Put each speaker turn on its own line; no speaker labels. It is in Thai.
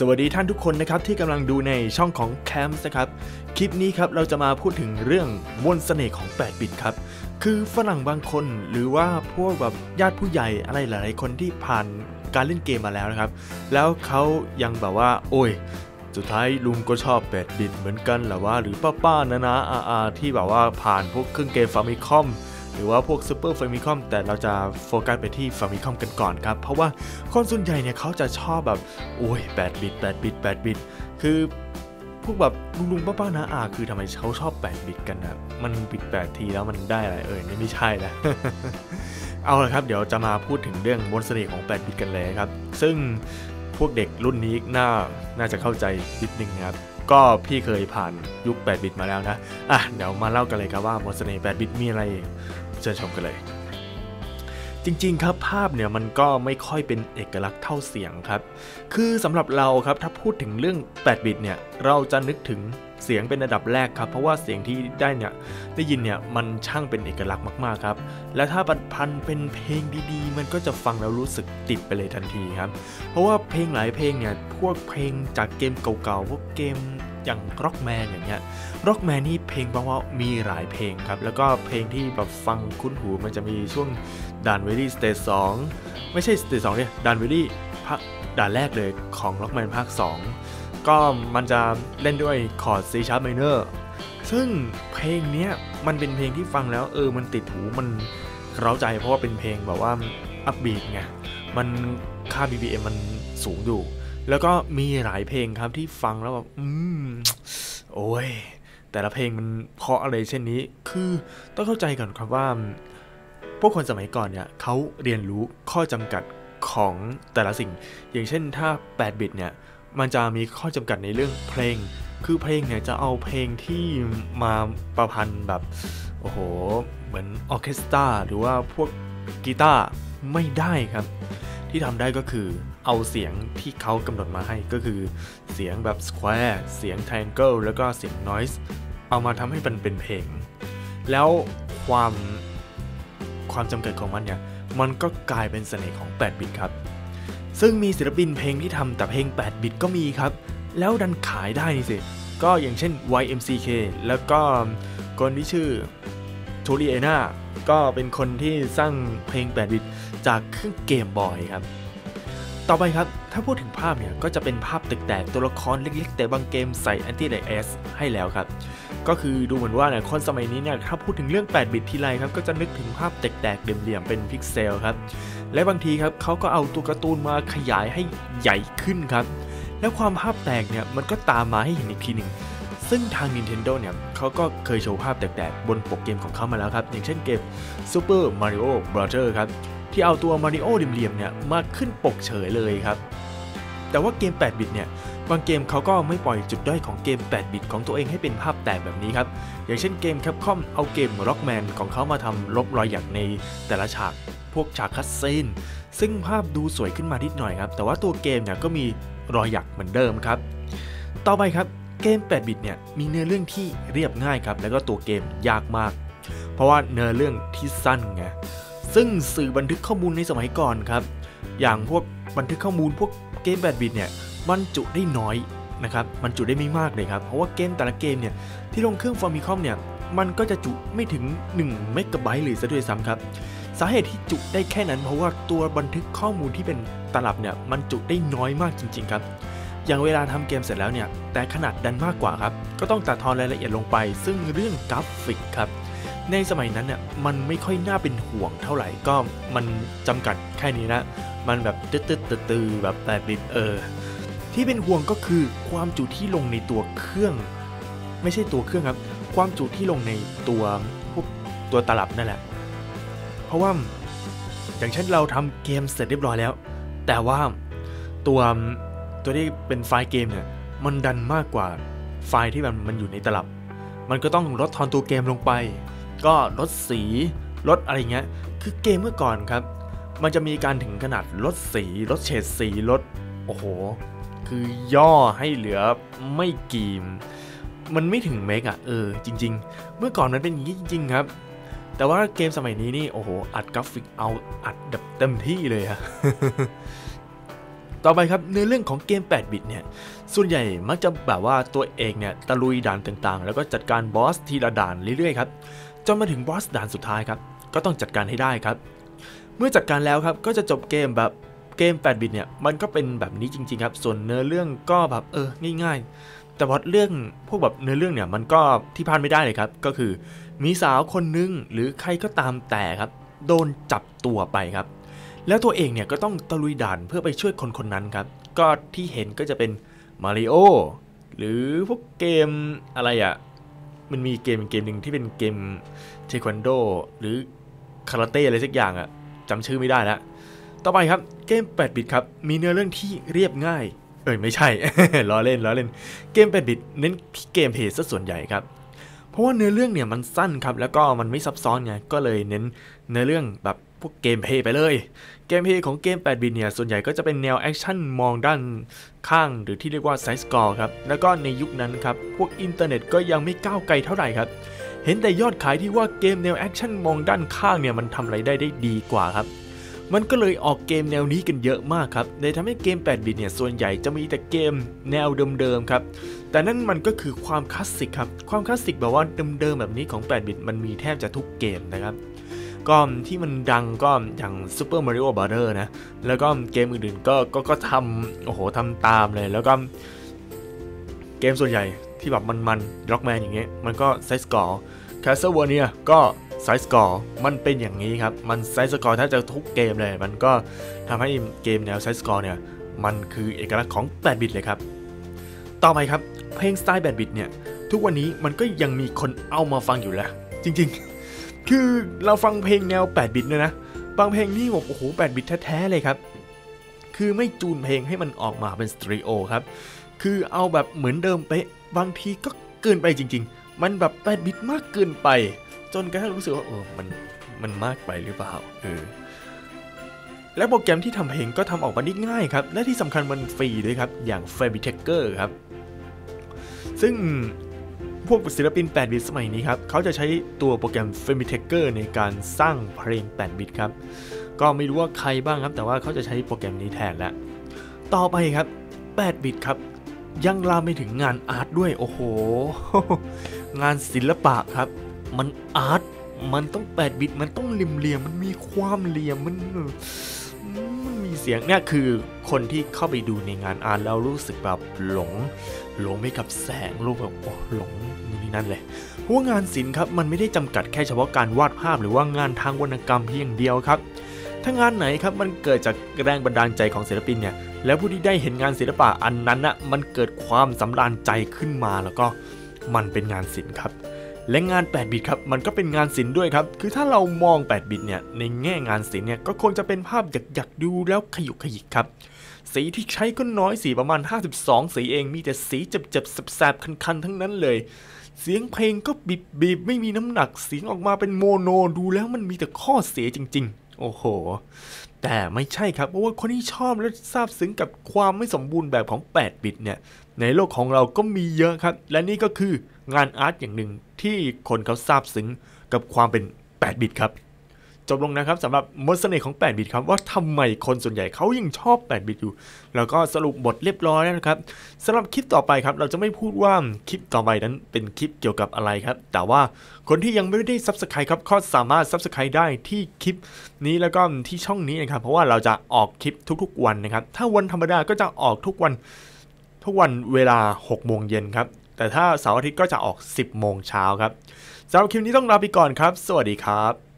สวัสดีท่านทุกคนนะครับที่กำลังดูในช่องของแคมส์นะครับคลิปนี้ครับเราจะมาพูดถึงเรื่องมนต์เสน่ห์ของ 8 บิตครับ คือฝรั่งบางคนหรือว่าพวกแบบญาติผู้ใหญ่อะไรหลายๆคนที่ผ่านการเล่นเกมมาแล้วนะครับ แล้วเขายังแบบว่า โอ้ย สุดท้ายลุงก็ชอบ 8 บิตเหมือนกันแหละว่าหรือป้าๆนะนะอาอาที่แบบว่าผ่านพวกเครื่องเกมฟามิคอม หรือว่าพวกซูเปอร์ฟามิคอมแต่เราจะโฟกัสไปที่ฟามิคอมกันก่อนครับ เพราะว่าคนส่วนใหญ่เนี่ยเขาจะชอบแบบโอ้ย8บิต8บิต8บิตคือพวกแบบลุงๆป้าๆนะอาคือทำไมเขาชอบ8บิตกันนะมันบิต8ทีแล้วมันได้อะไรเอ่ยนี่ไม่ใช่นะเอาละครับ เดี๋ยวจะมาพูดถึงเรื่องมนต์เสน่ห์ของ8บิตกันเลยครับ ซึ่งพวกเด็กรุ่นนี้น่าน่าจะเข้าใจนิดนึงนะครับก็พี่เคยผ่านยุค 8 บิตมาแล้วนะ อะ เดี๋ยวมาเล่ากันเลยครับว่ามนต์เสน่ห์8บิตมีอะไร เชิญชมกันเลย จริงๆครับภาพเนี่ยมันก็ไม่ค่อยเป็นเอกลักษณ์เท่าเสียงครับ คือสำหรับเราครับถ้าพูดถึงเรื่อง 8 บิตเนี่ยเราจะนึกถึงเสียงเป็นระดับแรกครับ เพราะว่าเสียงที่ได้เนี่ยได้ยินเนี่ยมันช่างเป็นเอกลักษณ์มากๆครับ และถ้าบัดพันเป็นเพลงดีๆ มันก็จะฟังแล้วรู้สึกติดไปเลยทันทีครับ เพราะว่าเพลงหลายเพลงเนี่ยพวกเพลงจากเกมเก่าๆพวกเกม อย่าง Rockman อย่างเงี้ย Rockman นี่เพลงเพราะว่ามีหลายเพลงครับ แล้วก็เพลงที่แบบฟังคุ้นหูมันจะมีช่วงด่านเวลี่สเตจ2ไม่ใช่สเตจ2เนี่ยด่านเวลี่ภาคด่านแรกเลยของ Rockman ภาค 2 ก็มันจะเล่นด้วยคอร์ด C sharp minor ซึ่งเพลงเนี้ยมันเป็นเพลงที่ฟังแล้วเออมันติดหูมันเร้าใจเพราะว่าเป็นเพลงแบบว่าอัพบีทไงมันค่า BPM มันสูงอยู่ แล้วก็มีหลายเพลงครับที่ฟังแล้วแบบอืมโอ้ยแต่ละเพลงมันเพราะอะไรเช่นนี้ คือต้องเข้าใจก่อนครับว่า พวกคนสมัยก่อนเนี่ยเขาเรียนรู้ข้อจำกัดของแต่ละสิ่ง อย่างเช่นถ้า 8 บิตเนี่ย มันจะมีข้อจำกัดในเรื่องเพลง คือเพลงเนี่ยจะเอาเพลงที่มาประพันธ์แบบ โอ้โห เหมือนออเคสตราหรือว่าพวกกีตาร์ไม่ได้ครับ ที่ทำได้ก็คือ เอาเสียงที่เขากำหนดมาให้ก็คือเสียงแบบ square เสียง triangle แล้วก็เสียง noise เอามาทำให้มันเป็นเพลง แล้วความความจำกัดของมันเนี่ย มันก็กลายเป็นเสน่ห์ของ 8 บิตครับ ซึ่งมีศิลปินเพลงที่ทำแต่เพลง 8 บิตก็มีครับ แล้วดันขายได้นี่สิ ก็อย่างเช่น YMCK แล้วก็คนที่ชื่อ t o r i a n a ก็เป็นคนที่สร้างเพลง 8 บิตจากเครื่องเกมบอยครับ ต่อไปครับ ถ้าพูดถึงภาพเนี่ย ก็จะเป็นภาพตึกแตกตัวละครเล็กๆ แต่บางเกมใส่ Anti Lag S ให้แล้วครับ ก็คือดูเหมือนว่าเนี่ยคนสมัยนี้เนี่ย ถ้าพูดถึงเรื่อง 8 บิตทีไรครับ ก็จะนึกถึงภาพแตกๆเหลี่ยมๆ เป็นพิกเซลครับ และบางทีครับเขาก็เอาตัวการ์ตูนมาขยายให้ใหญ่ขึ้นครับ แล้วความภาพแตกเนี่ย มันก็ตามมาให้เห็นอีกทีหนึ่งซึ่งทาง Nintendo เนี่ยเขาก็เคยโชว์ภาพแตกๆ บนปกเกมของเขามาแล้วครับ อย่างเช่นเกม Super Mario Brother ครับ ที่เอาตัวมาริโอเหลี่ยมๆเนี่ยมาขึ้นปกเฉยเลยครับ แต่ว่าเกม 8 บิตเนี่ยบางเกมเขาก็ไม่ปล่อยจุดด้อยของเกม 8 บิตของตัวเองให้เป็นภาพแตกแบบนี้ครับ อย่างเช่นเกม Capcom เอาเกม Rockman ของเขามาทำลบรอยหยักในแต่ละฉากพวกฉากคัสซีนซึ่งภาพดูสวยขึ้นมานิดหน่อยครับ แต่ว่าตัวเกมเนี่ยก็มีรอยหยักเหมือนเดิมครับ ต่อไปครับเกม 8 บิตเนี่ยมีเนื้อเรื่องที่เรียบง่ายครับ แล้วก็ตัวเกมยากมาก เพราะว่าเนื้อเรื่องที่สั้นไง ซึ่งสื่อบันทึกข้อมูลในสมัยก่อนครับ อย่างพวกบันทึกข้อมูลพวกเกม8บิตเนี่ยมันจุได้น้อยนะครับมันจุได้ไม่มากเลยครับ เพราะว่าเกมแต่ละเกมเนี่ยที่ลงเครื่องฟอร์มิคอมเนี่ยมันก็จะจุไม่ถึง1เมกะไบต์เลยซะด้วยซ้ำครับ สาเหตุที่จุได้แค่นั้น เพราะว่าตัวบันทึกข้อมูลที่เป็นตลับเนี่ยมันจุได้น้อยมากจริง ๆ ครับ อย่างเวลาทำเกมเสร็จแล้วเนี่ยแต่ขนาดดันมากกว่าครับ ก็ต้องตัดทอนรายละเอียดลงไป ซึ่งเรื่องกราฟิกครับ ในสมัยนั้นเนี่ยมันไม่ค่อยน่าเป็นห่วงเท่าไหร่ก็มันจำกัดแค่นี้นะ มันแบบตึ๊ดตึ๊ดตึ๊ดตือแบบแปดบิตเออ ที่เป็นห่วงก็คือความจุที่ลงในตัวเครื่อง ไม่ใช่ตัวเครื่องครับ ความจุที่ลงในตัวพวกตัวตลับนั่นแหละ เพราะว่าอย่างเช่นเราทำเกมเสร็จเรียบร้อยแล้ว แต่ว่าตัวตัวที่เป็นไฟล์เกมเนี่ยมันดันมากกว่าไฟล์ที่มันมันอยู่ในตลับ มันก็ต้องลดทอนตัวเกมลงไป ก็ลดสีลดอะไรเงี้ย คือเกมเมื่อก่อนครับ มันจะมีการถึงขนาดลดสีลดเฉดสีลด โอ้โห คือย่อให้เหลือไม่กี่มันไม่ถึงเมกอะเออจริง ๆ เมื่อก่อนมันเป็นอย่างนี้จริง ๆ ครับ แต่ว่าเกมสมัยนี้นี่โอ้โหอัดกราฟิกเอาอัดแบบเต็มที่เลยอะต่อไปครับในเรื่องของเกม 8 บิตเนี่ย ส่วนใหญ่มักจะแบบว่าตัวเอกเนี่ยตะลุยด่านต่างๆ แล้วก็จัดการบอสทีละด่านเรื่อยๆครับ จนมาถึงบอสด่านสุดท้ายครับ ก็ต้องจัดการให้ได้ครับ เมื่อจัดการแล้วครับก็จะจบเกมแบบเกม8บิตเนี่ยมันก็เป็นแบบนี้จริง ๆ ครับ ส่วนเนื้อเรื่องก็แบบเออง่าย ๆ แต่พอเรื่องพวกแบบเนื้อเรื่องเนี่ยมันก็ที่พลาดไม่ได้เลยครับ ก็คือมีสาวคนนึงหรือใครก็ตามแต่ครับ โดนจับตัวไปครับ แล้วตัวเองเนี่ยก็ต้องตะลุยด่านเพื่อไปช่วยคนคนนั้นครับ ก็ที่เห็นก็จะเป็นมาริโอหรือพวกเกมอะไรอะ่ะ มันมีเกมเกมหนึ่งที่เป็นเกมเทควันโด หรือคาราเต้อะไรสักอย่างอะจำชื่อไม่ได้แล้วต่อไปครับเกม 8 บิตครับ มีเนื้อเรื่องที่เรียบง่าย เอ้ยไม่ใช่ ล้อเล่นล้อเล่น เกม 8 บิตเน้นที่เกมเพลย์ซะส่วนใหญ่ครับ เพราะว่าเนื้อเรื่องเนี่ยมันสั้นครับ แล้วก็มันไม่ซับซ้อนไง ก็เลยเน้นเนื้อเรื่องแบบ พวกเกมเพย์ไปเลย เกมเพย์ของเกม 8 บิตเนี่ย ส่วนใหญ่ก็จะเป็นแนวแอคชั่นมองด้านข้างหรือที่เรียกว่าไซส์กอร์ครับ แล้วก็ในยุคนั้นครับ พวกอินเทอร์เน็ตก็ยังไม่ก้าวไกลเท่าไหร่ครับ เห็นแต่ยอดขายที่ว่าเกมแนวแอคชั่นมองด้านข้างเนี่ย มันทำไรายได้ได้ดีกว่าครับ มันก็เลยออกเกมแนวนี้กันเยอะมากครับเลยทำให้เกม 8 บิตเนี่ย ส่วนใหญ่จะมีแต่เกมแนวเดิมๆครับ แต่นั่นมันก็คือความคลาสสิกครับ ความคลาสสิกแบบว่าเดิมๆแบบนี้ของ 8 บิตมันมีแทบจะทุกเกมนะครับ ก็ที่มันดังก็อย่าง Super Mario Brothers นะ แล้วก็เกมอื่นๆก็ก็ก็ทำโอ้โหทำตามเลย แล้วก็เกมส่วนใหญ่ที่แบบมันๆ Rockman อย่างเงี้ยมันก็ไซส์กอร์ Castlevania ก็ไซส์กอร์มันเป็นอย่างนี้ครับ มันไซส์กอร์ถ้าจะทุกเกมเลย มันก็ทำให้เกมแนวไซส์กอร์เนี่ยมันคือเอกลักษณ์ของ8บิตเลยครับ ต่อไปครับเพลงสไตล์8บิตเนี่ยทุกวันนี้มันก็ยังมีคนเอามาฟังอยู่แหละจริงๆ คือเราฟังเพลงแนว 8 บิตเนี่ยนะ บางเพลงนี่แบบโอ้โห 8 บิตแท้ๆเลยครับ คือไม่จูนเพลงให้มันออกมาเป็นสตริโอครับ คือเอาแบบเหมือนเดิมเป๊ะ บางทีก็เกินไปจริง ๆ มันแบบ8บิตมากเกินไป จนกระทั่งรู้สึกว่าเออ มันมันมากไปหรือเปล่า เออ และโปรแกรมที่ทำเพลงก็ทำออกมาได้ง่ายครับ และที่สำคัญมันฟรีด้วยครับ อย่าง f a b i t e c e r ครับ ซึ่ง พวกศิลปิน 8 บิตสมัยนี้ครับ เขาจะใช้ตัวโปรแกรม f a b i t e c e r ในการสร้างเพลง 8 บิตครับ ก็ไม่รู้ว่าใครบ้างครับ แต่ว่าเขาจะใช้โปรแกรมนี้แทนแล้ว ต่อไปครับ 8 บิตครับ ยังลามไปถึงงานอาร์ตด้วย โอ้โห งานศิลปะครับ มันอาร์ต มันต้อง 8 บิต มันต้องเหลี่ยมๆ มันมีความเหลี่ยม มันมันมีเสียงเนี่ยคือคนที่เข้าไปดูในงานอาร์ตแล้วรู้สึกแบบหลง หลงไปกับแสงรูปแบบโอ้หลงนี่นั่นเลยเพราะว่างานศิลป์ครับมันไม่ได้จำกัดแค่เฉพาะการวาดภาพหรือว่างานทางวรรณกรรมเพียงเดียวครับถ้างานไหนครับมันเกิดจากแรงบันดาลใจของศิลปินเนี่ยแล้วผู้ที่ได้เห็นงานศิลปะอันนั้นน่ะมันเกิดความสำราญใจขึ้นมาแล้วก็มันเป็นงานศิลป์ครับ และงาน 8 บิตครับมันก็เป็นงานศิลป์ด้วยครับ คือถ้าเรามอง 8 บิตเนี่ยในแง่งานศิลป์เนี่ยก็คงจะเป็นภาพหยักๆดูแล้วขยุกขยิกครับ สีที่ใช้ก็น้อยสีประมาณ 52 สีเองมีแต่สีเจ็บๆแสบๆคันๆ ทั้งนั้นเลย เสียงเพลงก็บีบบีบไม่มีน้ำหนักเสียงออกมาเป็นโมโนดูแล้วมันมีแต่ข้อเสียจริง ๆ โอ้โห แต่ไม่ใช่ครับเพราะว่าคนที่ชอบและซาบซึ้งกับความไม่สมบูรณ์แบบของ 8 บิตเนี่ย ในโลกของเราก็มีเยอะครับ และนี่ก็คืองานอาร์ตอย่างหนึ่งที่คนเขาซาบซึ้งกับความเป็น 8 บิตครับ จบลงนะครับสำหรับมดเสน่ห์ของ 8 บิตครับ ว่าทำไมคนส่วนใหญ่เขายังชอบ 8 บิตอยู่ แล้วก็สรุปบทเรียบร้อยแล้วนะครับสำหรับคลิปต่อไปครับ เราจะไม่พูดว่าคลิปต่อไปนั้นเป็นคลิปเกี่ยวกับอะไรครับ แต่ว่าคนที่ยังไม่ได้ Subscribe ครับก็สามารถ Subscribe ได้ที่คลิปนี้แล้วก็ที่ช่องนี้นะครับ เพราะว่าเราจะออกคลิปทุกๆ วันนะครับ ถ้าวันธรรมดาก็จะออกทุกวันทุกวันเวลา6โมงเย็นครับ แต่ถ้าเสาร์อาทิตย์ก็จะออก 10โมงเช้าครับสำหรับคลิปนี้ต้องลาไปก่อนครับ สวัสดีครับ